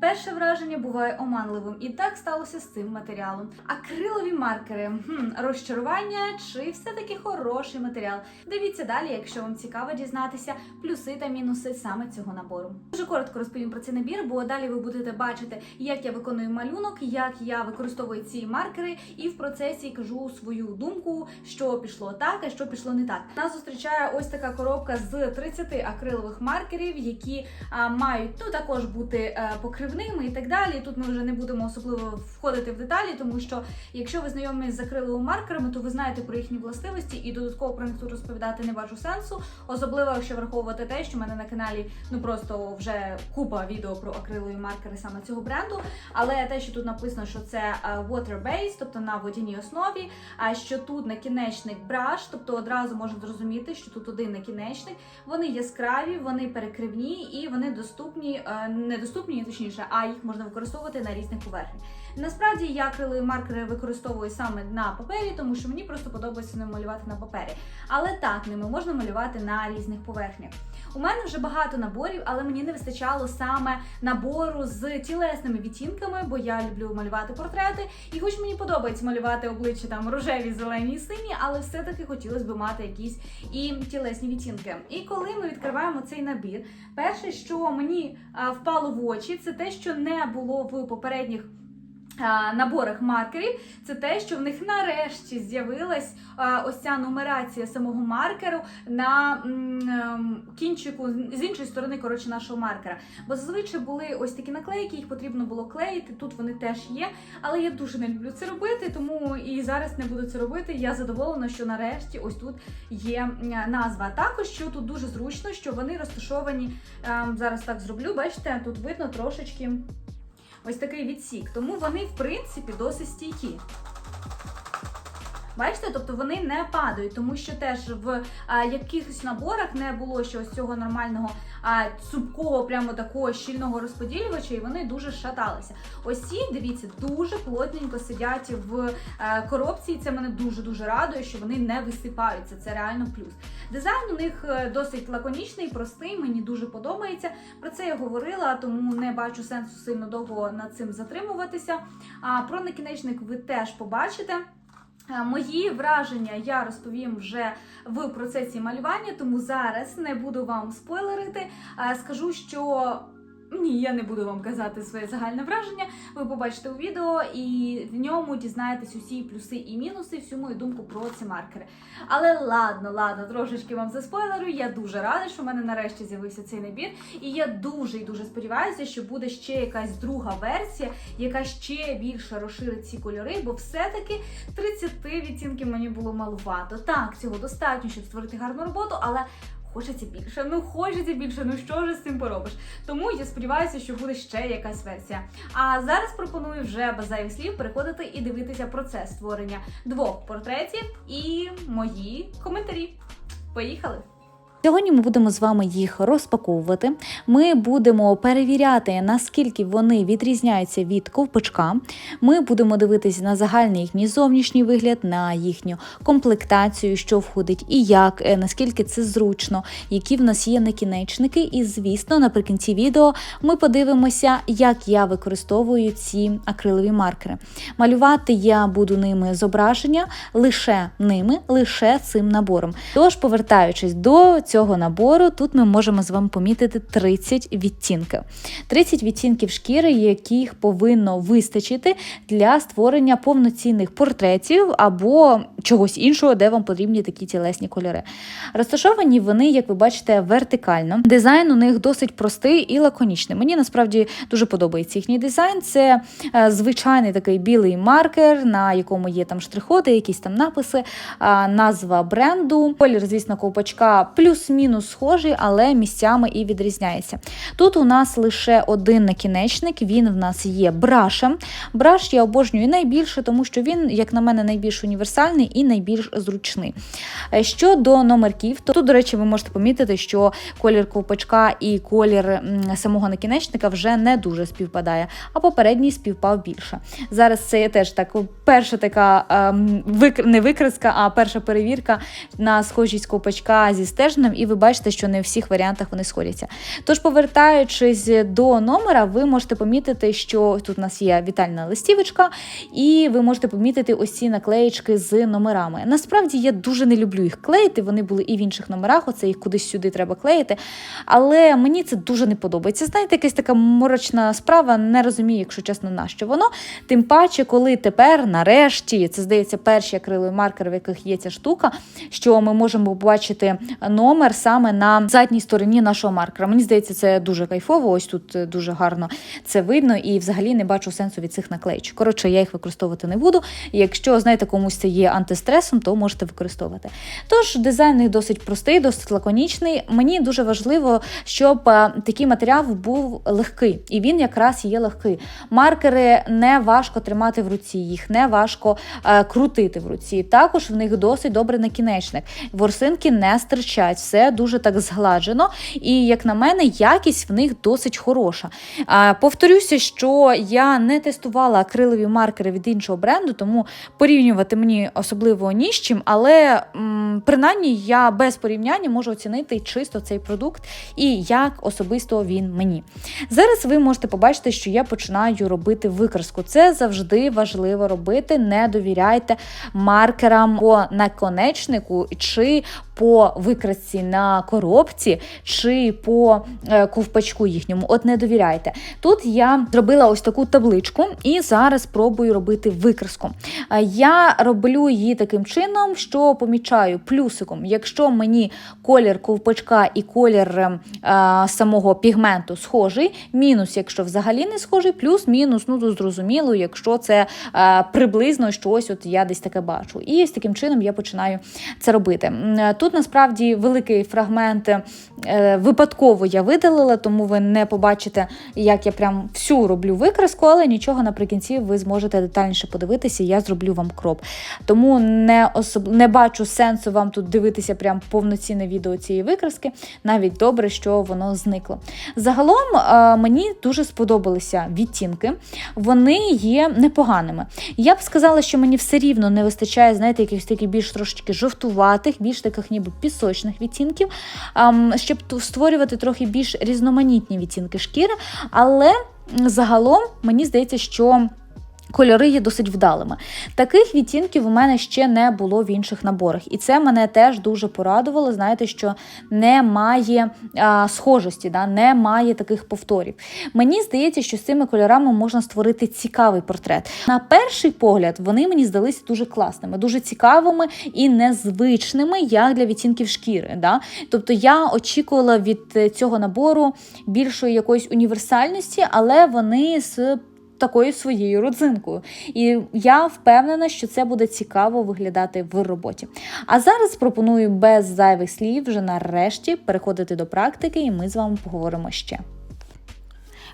Перше враження буває оманливим, і так сталося з цим матеріалом. Акрилові маркери хм, розчарування чи все-таки хороший матеріал. Дивіться далі, якщо вам цікаво дізнатися плюси та мінуси саме цього набору. Дуже коротко розповім про цей набір, бо далі ви будете бачити, як я виконую малюнок, як я використовую ці маркери, і в процесі кажу свою думку, що пішло так, а що пішло не так. Нас зустрічає ось така коробка з 30 акрилових маркерів, які а, мають ну також бути е, покривними і так далі. Тут ми вже не будемо особливо входити в деталі, тому що якщо ви знайомі з акриловими маркерами, то ви знаєте про їхні властивості і додатково про них тут розповідати не бачу сенсу. Особливо, якщо враховувати те, що в мене на каналі ну просто вже купа відео про акрилові маркери саме цього бренду. Але те, що тут написано, що це е, water-based, тобто на водяній основі, а що тут накінечник браш, тобто одразу можна зрозуміти, що тут один накінечник. Вони яскраві, вони перекривні і вони доступні, е, не доступні, точніше, а їх можна використовувати на різних поверхнях. Насправді я акрилові маркери використовую саме на папері, тому що мені просто подобається ними малювати на папері. Але так ними можна малювати на різних поверхнях. У мене вже багато наборів, але мені не вистачало саме набору з тілесними відтінками, бо я люблю малювати портрети. І хоч мені подобається малювати обличчя там рожеві, зелені і сині, але все-таки хотілося б мати якісь і тілесні відтінки. І коли ми відкриваємо цей набір, перше, що мені впало в очі, це те, що не було в попередніх. А, Наборах маркерів це те, що в них нарешті з'явилась ось ця нумерація самого маркеру на ем, кінчику з іншої сторони, коротше, нашого маркера. Бо зазвичай були ось такі наклейки, їх потрібно було клеїти. Тут вони теж є. Але я дуже не люблю це робити, тому і зараз не буду це робити. Я задоволена, що нарешті ось тут є назва. Також що тут дуже зручно, що вони розташовані. ем, зараз так зроблю. Бачите, тут видно трошечки ось такий відсік. Тому вони, в принципі, досить стійкі. Бачите, тобто вони не падають, тому що теж в а, якихось наборах не було ще ось цього нормального а, цупкого, прямо такого щільного розподілювача, і вони дуже шаталися. Ось ці, дивіться, дуже плотненько сидять в е, коробці, і це мене дуже дуже радує, що вони не висипаються. Це реально плюс. Дизайн у них е, досить лаконічний, простий, мені дуже подобається. Про це я говорила, тому не бачу сенсу сильно довго над цим затримуватися. А про накінечник ви теж побачите. Е, Мої враження я розповім вже в процесі малювання, тому зараз не буду вам спойлерити. Е, Скажу, що ні, я не буду вам казати своє загальне враження. Ви побачите у відео і в ньому дізнаєтесь усі плюси і мінуси, всю мою думку про ці маркери. Але ладно, ладно, трошечки вам заспойлерю. Я дуже рада, що в мене нарешті з'явився цей набір. І я дуже і дуже сподіваюся, що буде ще якась друга версія, яка ще більше розширить ці кольори, бо все-таки 30 відтінків мені було малувато. Так, цього достатньо, щоб створити гарну роботу, але. Хочеться більше, ну хочеться більше, ну що ж з цим поробиш? Тому я сподіваюся, що буде ще якась версія. А зараз пропоную вже без зайвих слів переходити і дивитися процес створення двох портретів і мої коментарі. Поїхали! Сьогодні ми будемо з вами їх розпаковувати. Ми будемо перевіряти, наскільки вони відрізняються від ковпачка. Ми будемо дивитися на загальний їхній зовнішній вигляд, на їхню комплектацію, що входить і як, е, наскільки це зручно, які в нас є накінечники. І, звісно, наприкінці відео ми подивимося, як я використовую ці акрилові маркери. Малювати я буду ними зображення лише ними, лише цим набором. Тож, повертаючись до цього набору, тут ми можемо з вами помітити 30 відтінків. 30 відтінків шкіри, яких повинно вистачити для створення повноцінних портретів або чогось іншого, де вам потрібні такі тілесні кольори. Розташовані вони, як ви бачите, вертикально. Дизайн у них досить простий і лаконічний. Мені насправді дуже подобається їхній дизайн. Це е, звичайний такий білий маркер, на якому є там штрих-коди, якісь там написи, е, назва бренду. Колір, звісно, ковпачка плюс-мінус схожий, але місцями і відрізняється. Тут у нас лише один накінечник, він в нас є брашем. Браш я обожнюю найбільше, тому що він, як на мене, найбільш універсальний і найбільш зручний. Е, Щодо номерків, то тут, до речі, ви можете помітити, що колір ковпачка і колір самого накінечника вже не дуже співпадає, а попередній співпав більше. Зараз це є теж так перша така вик- не викраска, а перша перевірка на схожість ковпачка зі стержнем. і ви бачите, що не в всіх варіантах вони сходяться. Тож, повертаючись до номера, ви можете помітити, що тут у нас є вітальна листівочка, і ви можете помітити ось ці наклеїчки з номерами. Насправді я дуже не люблю їх клеїти. Вони були і в інших номерах. Оце їх кудись сюди треба клеїти. Але мені це дуже не подобається. Знаєте, якась така морочна справа. Не розумію, якщо чесно, на що воно. Тим паче, коли тепер, нарешті, це здається, перші акрилові маркери, в яких є ця штука, що ми можемо побачити номер саме на задній стороні нашого маркера. Мені здається, це дуже кайфово. Ось тут е, дуже гарно це видно, і взагалі не бачу сенсу від цих наклеїчок. Коротше, я їх використовувати не буду. Якщо знаєте, комусь це є антистресом, то можете використовувати. Тож дизайн них досить простий, досить лаконічний. Мені дуже важливо, щоб е, такий матеріал був легкий, і він якраз є легкий. Маркери не важко тримати в руці, їх не важко е, крутити в руці. Також в них досить добрий накінечник. Ворсинки не стирчать, все дуже так згладжено. І як на мене, якість в них досить хороша. А, повторюся, що я не тестувала акрилові маркери від іншого бренду, тому порівнювати мені особливо ні з чим, але м, принаймні я без порівняння можу оцінити чисто цей продукт і як особисто він мені. Зараз ви можете побачити, що я починаю робити викраску. Це завжди важливо робити. Не довіряйте маркерам по наконечнику чи по викрасці на коробці, чи по е, ковпачку їхньому. От не довіряйте. Тут я зробила ось таку табличку і зараз пробую робити викраску. Е, Я роблю її таким чином, що помічаю плюсиком, якщо мені колір ковпачка і колір е, е, самого пігменту схожий, мінус, якщо взагалі не схожий, плюс мінус, ну тут зрозуміло, якщо це е, приблизно щось, от я десь таке бачу. І з таким чином я починаю це робити. Е, Тут насправді великий фрагмент випадково я видалила, тому ви не побачите, як я прям всю роблю викраску, але нічого наприкінці ви зможете детальніше подивитися, я зроблю вам кроп. Тому не особ... не бачу сенсу вам тут дивитися прям повноцінне відео цієї викраски. Навіть добре, що воно зникло. Загалом е, мені дуже сподобалися відтінки. Вони є непоганими. Я б сказала, що мені все рівно не вистачає, знаєте, якихось таких більш трошечки жовтуватих, більш таких ніби пісочних відтінків, ем, щоб створювати трохи більш різноманітні відтінки шкіри. Але загалом мені здається, що. Кольори є досить вдалими. Таких відтінків у мене ще не було в інших наборах, і це мене теж дуже порадувало. Знаєте, що немає а, схожості, да, немає таких повторів. Мені здається, що з цими кольорами можна створити цікавий портрет. На перший погляд вони мені здалися дуже класними, дуже цікавими і незвичними, як для відтінків шкіри. Да? Тобто я очікувала від е, цього набору більшої якоїсь універсальності, але вони з такою своєю родзинкою. І я впевнена, що це буде цікаво виглядати в роботі. А зараз пропоную без зайвих слів вже нарешті переходити до практики, і ми з вами поговоримо ще.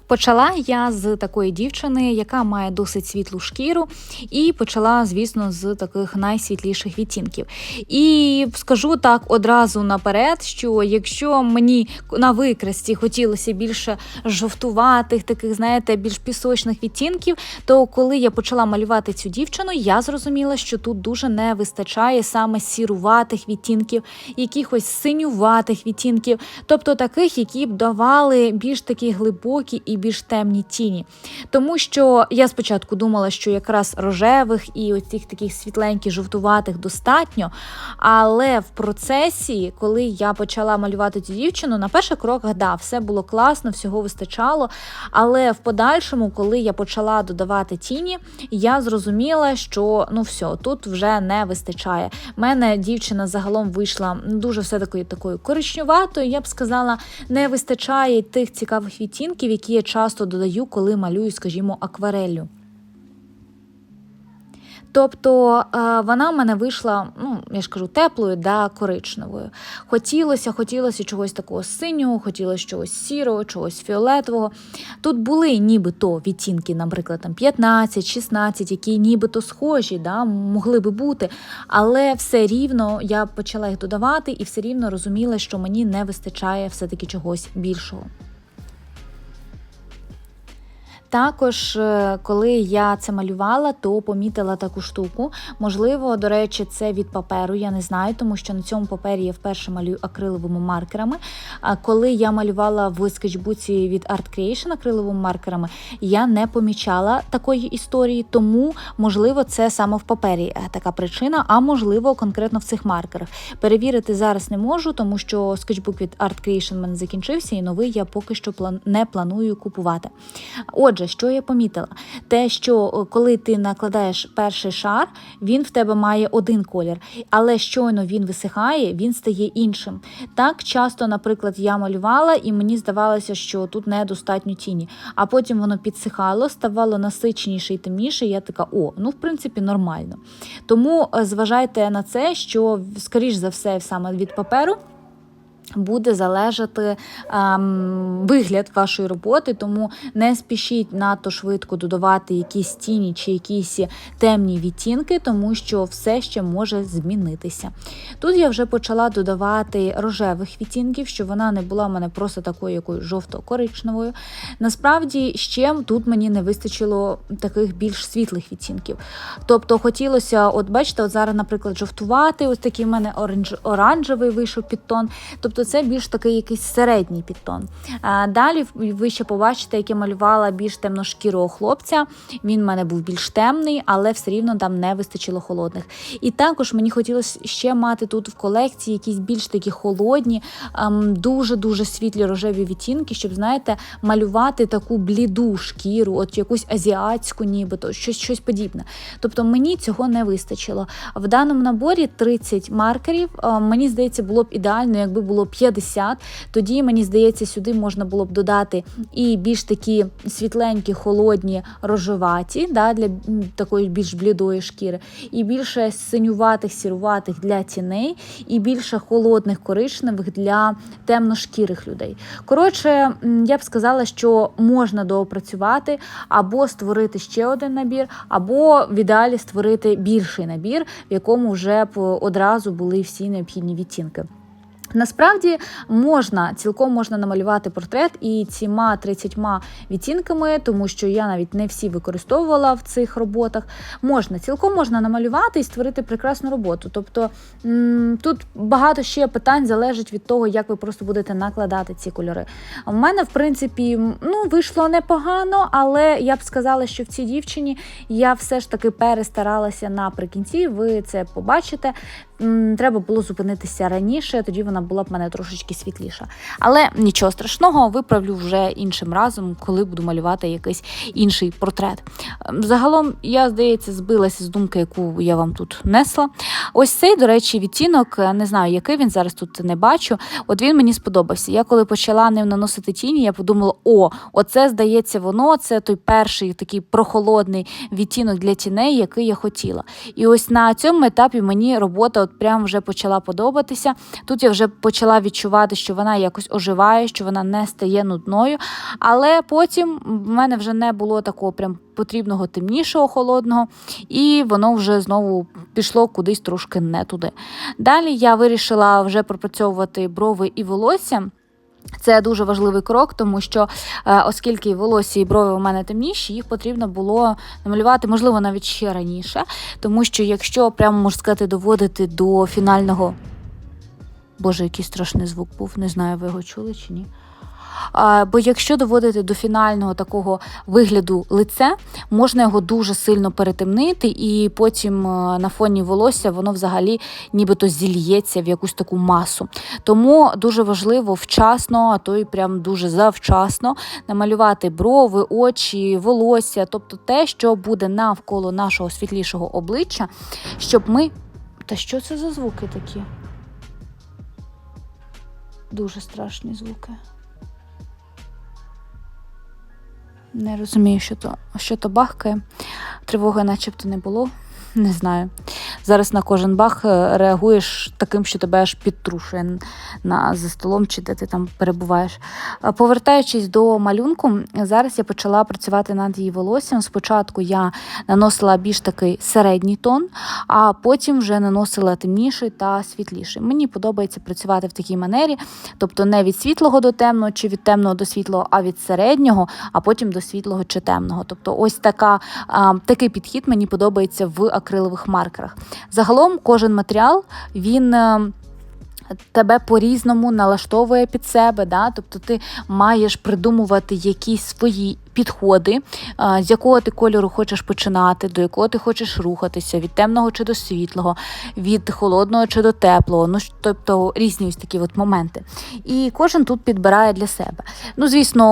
Почала я з такої дівчини, яка має досить світлу шкіру, і почала, звісно, з таких найсвітліших відтінків. І скажу так одразу наперед, що якщо мені на викрасті хотілося більше жовтуватих, таких, знаєте, більш пісочних відтінків, то коли я почала малювати цю дівчину, я зрозуміла, що тут дуже не вистачає саме сіруватих відтінків, якихось синюватих відтінків, тобто таких, які б давали більш такі глибокі і більш темні тіні. Тому що я спочатку думала, що якраз рожевих і оцих таких світленьких, жовтуватих достатньо. Але в процесі, коли я почала малювати цю дівчину, на перших кроках, да, все було класно, всього вистачало. Але в подальшому, коли я почала додавати тіні, я зрозуміла, що ну все, тут вже не вистачає. У мене дівчина загалом вийшла дуже все такою такою коричневатою, я б сказала, не вистачає тих цікавих відтінків, які я часто додаю, коли малюю, скажімо, аквареллю. Тобто е, вона в мене вийшла, ну я ж кажу, теплою да коричневою. Хотілося, хотілося чогось такого синього, хотілося чогось сірого, чогось фіолетового. Тут були нібито відтінки, наприклад, там 15-16, які нібито схожі, да, могли би бути. Але все рівно я почала їх додавати і все рівно розуміла, що мені не вистачає все-таки чогось більшого. Також, е, коли я це малювала, то помітила таку штуку. Можливо, до речі, це від паперу, я не знаю, тому що на цьому папері я вперше малюю акриловими маркерами. А коли я малювала в скетчбуці від Art Creation акриловими маркерами, я не помічала такої історії, тому можливо це саме в папері е, така причина, а можливо конкретно в цих маркерах. Перевірити зараз не можу, тому що скетчбук від Art Creation в мене закінчився, і новий я поки що не планую купувати. Отже, що я помітила? Те, що е, коли ти накладаєш перший шар, він в тебе має один колір, але щойно він висихає, він стає іншим. Так часто, наприклад, я малювала, і мені здавалося, що тут недостатньо тіні. А потім воно підсихало, ставало насиченіше і темніше. І я така, о, ну в принципі нормально. Тому е, зважайте на це, що скоріш за все, саме від паперу. Буде залежати ем, вигляд вашої роботи, тому не спішіть надто швидко додавати якісь тіні чи якісь темні відтінки, тому що все ще може змінитися. Тут я вже почала додавати рожевих відтінків, щоб вона не була в мене просто такою якою жовто-коричневою. Насправді, ще тут мені не вистачило таких більш світлих відтінків. Тобто хотілося, от бачите, от зараз, наприклад, жовтувати, ось такий в мене оранж, оранжевий вийшов підтон. Тобто це більш такий якийсь середній підтон. Далі ви ще побачите, як я малювала більш темношкірого хлопця. Він в мене був більш темний, але все рівно там не вистачило холодних. І також мені хотілося ще мати тут в колекції якісь більш такі холодні, ем, дуже-дуже світлі рожеві відтінки, щоб, знаєте, малювати таку бліду шкіру, от якусь азіатську, нібито, щось, щось подібне. Тобто мені цього не вистачило. В даному наборі 30 маркерів. Е, Мені здається, було б ідеально, якби було 50. Тоді мені здається, сюди можна було б додати і більш такі світленькі, холодні, рожеваті, да, для такої більш блідої шкіри, і більше синюватих, сіруватих для тіней, і більше холодних коричневих для темношкірих людей. Коротше, я б сказала, що можна доопрацювати або створити ще один набір, або в ідеалі створити більший набір, в якому вже б одразу були всі необхідні відтінки. Насправді можна цілком можна намалювати портрет і ціма 30 відтінками, тому що я навіть не всі використовувала в цих роботах. Можна цілком можна намалювати і створити прекрасну роботу. Тобто тут багато ще питань залежить від того, як ви просто будете накладати ці кольори. У мене, в принципі, ну вийшло непогано, але я б сказала, що в цій дівчині я все ж таки перестаралася наприкінці. Ви це побачите. Треба було зупинитися раніше, тоді вона була б в мене трошечки світліша. Але нічого страшного, виправлю вже іншим разом, коли буду малювати якийсь інший портрет. Ем, Загалом, я, здається, збилася з думки, яку я вам тут несла. Ось цей, до речі, відтінок, е, не знаю, який він зараз тут не бачу. От він мені сподобався. Я коли почала ним наносити тіні, я подумала: о, оце здається, воно це той перший такий прохолодний відтінок для тіней, який я хотіла. І ось на цьому етапі мені робота от прям вже почала подобатися. Тут я вже почала відчувати, що вона якось оживає, що вона не стає нудною. Але потім в мене вже не було такого прям потрібного темнішого, холодного, і воно вже знову пішло кудись трошки не туди. Далі я вирішила вже пропрацьовувати брови і волосся. Це дуже важливий крок, тому що е, оскільки волосся і брови у мене темніші, їх потрібно було намалювати, можливо, навіть ще раніше. Тому що якщо прямо можна сказати, доводити до фінального. Боже, який страшний звук був, не знаю, ви його чули чи ні. А, Бо якщо доводити до фінального такого вигляду лице, можна його дуже сильно перетемнити, і потім е, на фоні волосся воно взагалі нібито зільється в якусь таку масу. Тому дуже важливо вчасно, а то й прям дуже завчасно намалювати брови, очі, волосся, тобто те, що буде навколо нашого світлішого обличчя, щоб ми. Та що це за звуки такі? Дуже страшні звуки. Не розумію, що то, що то бахкає. Тривоги начебто не було. Не знаю. зараз на кожен бах е, реагуєш таким, що тебе аж підтрушує на за столом, чи де ти там перебуваєш. Е, Повертаючись до малюнку, зараз я почала працювати над її волоссям. Спочатку я наносила більш такий середній тон, а потім вже наносила темніший та світліший. Мені подобається працювати в такій манері, тобто не від світлого до темного чи від темного до світлого, а від середнього, а потім до світлого чи темного. Тобто, ось така, а, такий підхід мені подобається в акрилових маркерах. Загалом, кожен матеріал він. е, Тебе по-різному налаштовує під себе, да? тобто ти маєш придумувати якісь свої підходи, з якого ти кольору хочеш починати, до якого ти хочеш рухатися, від темного чи до світлого, від холодного чи до теплого. Ну, тобто різні ось такі от моменти. І кожен тут підбирає для себе. Ну, звісно,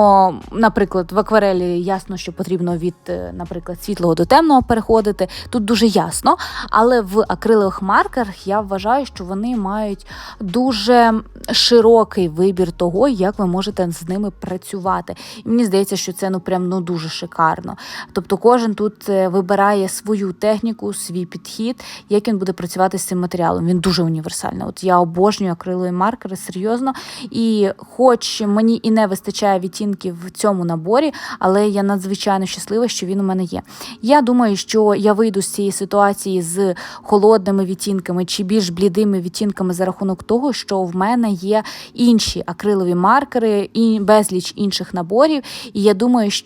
наприклад, в акварелі ясно, що потрібно від, е, наприклад, світлого до темного переходити. Тут дуже ясно. Але в акрилових маркерах я вважаю, що вони мають дуже широкий вибір того, як ви можете з ними працювати. І мені здається, що це ну прям ну дуже шикарно. Тобто, кожен тут е, вибирає свою техніку, свій підхід, як він буде працювати з цим матеріалом. Він дуже універсальний. От я обожнюю акрилові маркери серйозно. І хоч мені і не вистачає відтінків в цьому наборі, але я надзвичайно щаслива, що він у мене є. Я думаю, що я вийду з цієї ситуації з холодними відтінками чи більш блідими відтінками за рахунок того, що в мене є інші акрилові маркери і безліч інших наборів. І я думаю, що.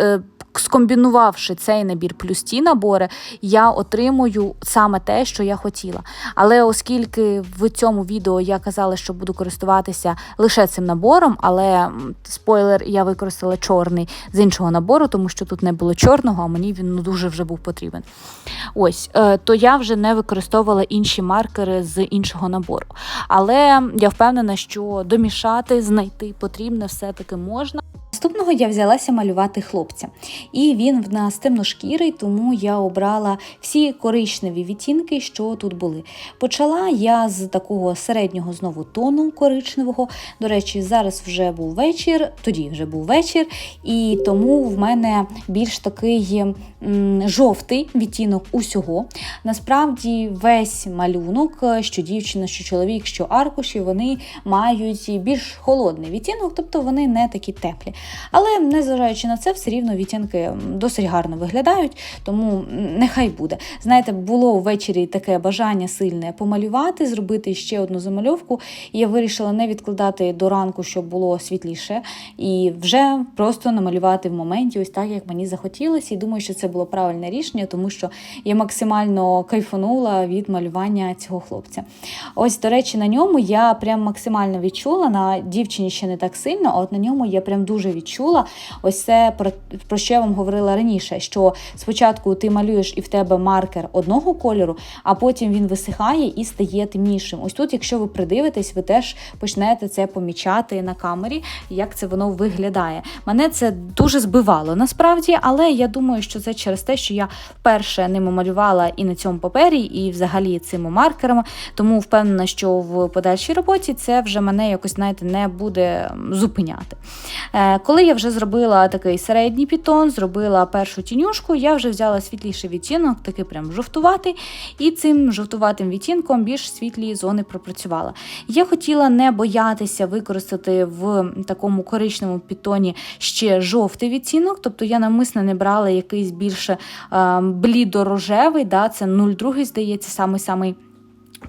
Е, Скомбінувавши цей набір плюс ті набори, я отримую саме те, що я хотіла. Але оскільки в цьому відео я казала, що буду користуватися лише цим набором, але спойлер, я використала чорний з іншого набору, тому що тут не було чорного, а мені він ну, дуже вже був потрібен. Ось, е, то я вже не використовувала інші маркери з іншого набору. Але я впевнена, що домішати, знайти потрібне все-таки можна. Наступного я взялася малювати хлопця, і він в нас темношкірий, тому я обрала всі коричневі відтінки, що тут були. Почала я з такого середнього знову тону коричневого. До речі, зараз вже був вечір, тоді вже був вечір, і тому в мене більш такий м, жовтий відтінок усього. Насправді, весь малюнок, е, що дівчина, що чоловік, що аркуші, вони мають більш холодний відтінок, тобто вони не такі теплі. Але незважаючи на це, все рівно відтінки досить гарно виглядають, тому нехай буде. Знаєте, було ввечері таке бажання сильне помалювати, зробити ще одну замальовку. І я вирішила не відкладати до ранку, щоб було світліше, і вже просто намалювати в моменті, ось так, як мені захотілося. І думаю, що це було правильне рішення, тому що я максимально кайфанула від малювання цього хлопця. Ось, до речі, на ньому я прям максимально відчула. На дівчині ще не так сильно, а от на ньому я прям дуже відчула. Ось це про, про що я вам говорила раніше: що спочатку ти малюєш і в тебе маркер одного кольору, а потім він висихає і стає темнішим. Ось тут, якщо ви придивитесь, ви теж почнете це помічати на камері, як це воно виглядає. Мене це дуже збивало насправді, але я думаю, що це через те, що я вперше ними малювала і на цьому папері, і взагалі цими маркерами. Тому впевнена, що в подальшій роботі це вже мене якось знаєте, не буде зупиняти. Коли я вже зробила такий середній пітон, зробила першу тінюшку, я вже взяла світліший відтінок, такий прям жовтуватий, і цим жовтуватим відтінком більш світлі зони пропрацювала. Я хотіла не боятися використати в такому коричневому пітоні ще жовтий відтінок, тобто я навмисно не брала якийсь більше е, блідо-рожевий, да, це 0,2, здається, самий-самий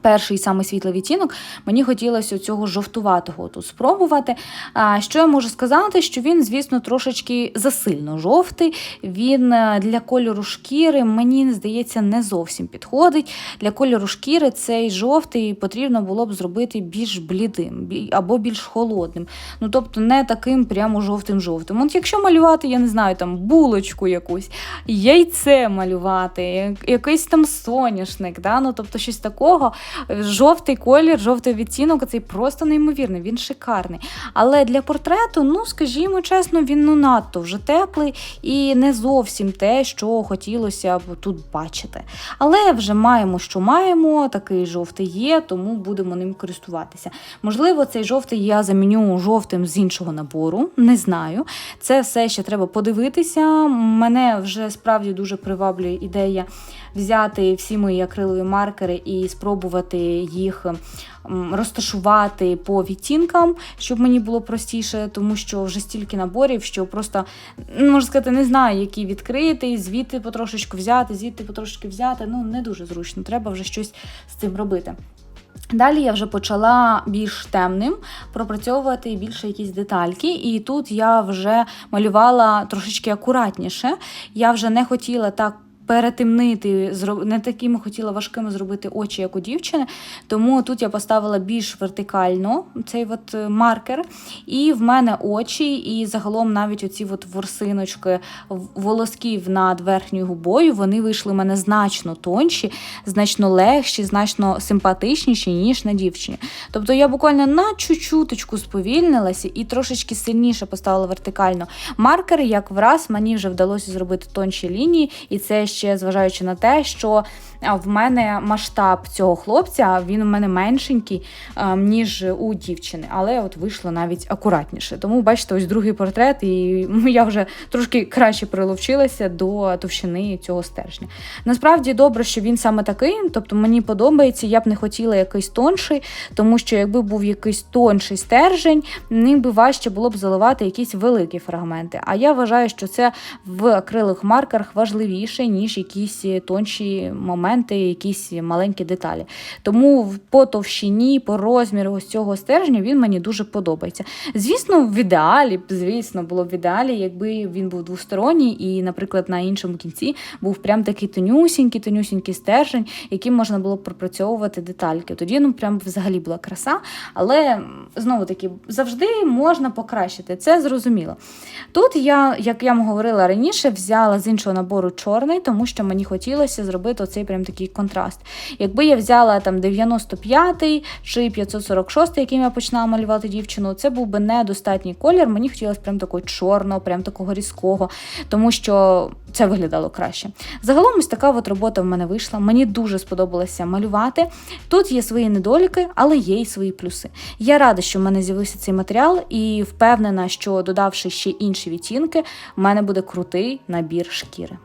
перший самий світлий відтінок, мені хотілося цього жовтуватого тут спробувати. А, що я можу сказати? Що він, звісно, трошечки засильно жовтий. Він е, для кольору шкіри, мені здається, не зовсім підходить. Для кольору шкіри цей жовтий потрібно було б зробити більш блідим або більш холодним. Ну, тобто, не таким прямо жовтим-жовтим. От якщо малювати, я не знаю, там булочку якусь, яйце малювати, якийсь там соняшник, да? ну, тобто щось такого, Жовтий колір, жовтий відтінок, цей просто неймовірний, він шикарний. Але для портрету, ну скажімо чесно, він ну надто вже теплий і не зовсім те, що хотілося б тут бачити. Але вже маємо, що маємо. Такий жовтий є, тому будемо ним користуватися. Можливо, цей жовтий я заміню жовтим з іншого набору, не знаю. Це все ще треба подивитися. Мене вже справді дуже приваблює ідея взяти всі мої акрилові маркери і спробувати їх розташувати по відтінкам, щоб мені було простіше, тому що вже стільки наборів, що просто ну, можна сказати, не знаю, які відкрити, звідти потрошечку взяти, звідти потрошечки взяти. Ну не дуже зручно. Треба вже щось з цим робити. Далі я вже почала більш темним пропрацьовувати більше якісь детальки, і тут я вже малювала трошечки акуратніше. Я вже не хотіла так. Перетемнити, не такими хотіла важкими зробити очі, як у дівчини. Тому тут я поставила більш вертикально цей от е, маркер. І в мене очі, і загалом навіть оці от ворсиночки волосків над верхньою губою, вони вийшли в мене значно тонші, значно легші, значно симпатичніші, ніж на дівчині. Тобто я буквально на чуть-чуточку сповільнилася і трошечки сильніше поставила вертикально маркер, як враз мені вже вдалося зробити тонші лінії, і це ще зважаючи на те, що в мене масштаб цього хлопця він у мене меншенький, ніж у дівчини, але от вийшло навіть акуратніше. Тому бачите, ось другий портрет, і я вже трошки краще приловчилася до товщини цього стержня. Насправді добре, що він саме такий, тобто мені подобається, я б не хотіла якийсь тонший, тому що якби був якийсь тонший стержень, ним би важче було б заливати якісь великі фрагменти. А я вважаю, що це в акрилових маркерах важливіше, ніж якісь тонші моменти, якісь маленькі деталі. Тому по товщині, по розміру ось цього стержня він мені дуже подобається. Звісно, в ідеалі, звісно, було б в ідеалі, якби він був двосторонній, і, наприклад, на іншому кінці був прям такий тонюсінький, тонюсінький стержень, яким можна було б пропрацьовувати детальки. Тоді ну прям взагалі була краса. Але знову таки завжди можна покращити. Це зрозуміло. Тут я, як я вам говорила раніше, взяла з іншого набору чорний, тому що мені хотілося зробити оцей прям такий контраст. Якби я взяла там 95-й чи 546, яким я починала малювати дівчину, це був би недостатній колір. Мені хотілося прям такого чорного, прям такого різкого, тому що це виглядало краще. Загалом ось така от робота в мене вийшла. Мені дуже сподобалося малювати. Тут є свої недоліки, але є й свої плюси. Я рада, що в мене з'явився цей матеріал, і впевнена, що додавши ще інші відтінки, в мене буде крутий набір шкіри.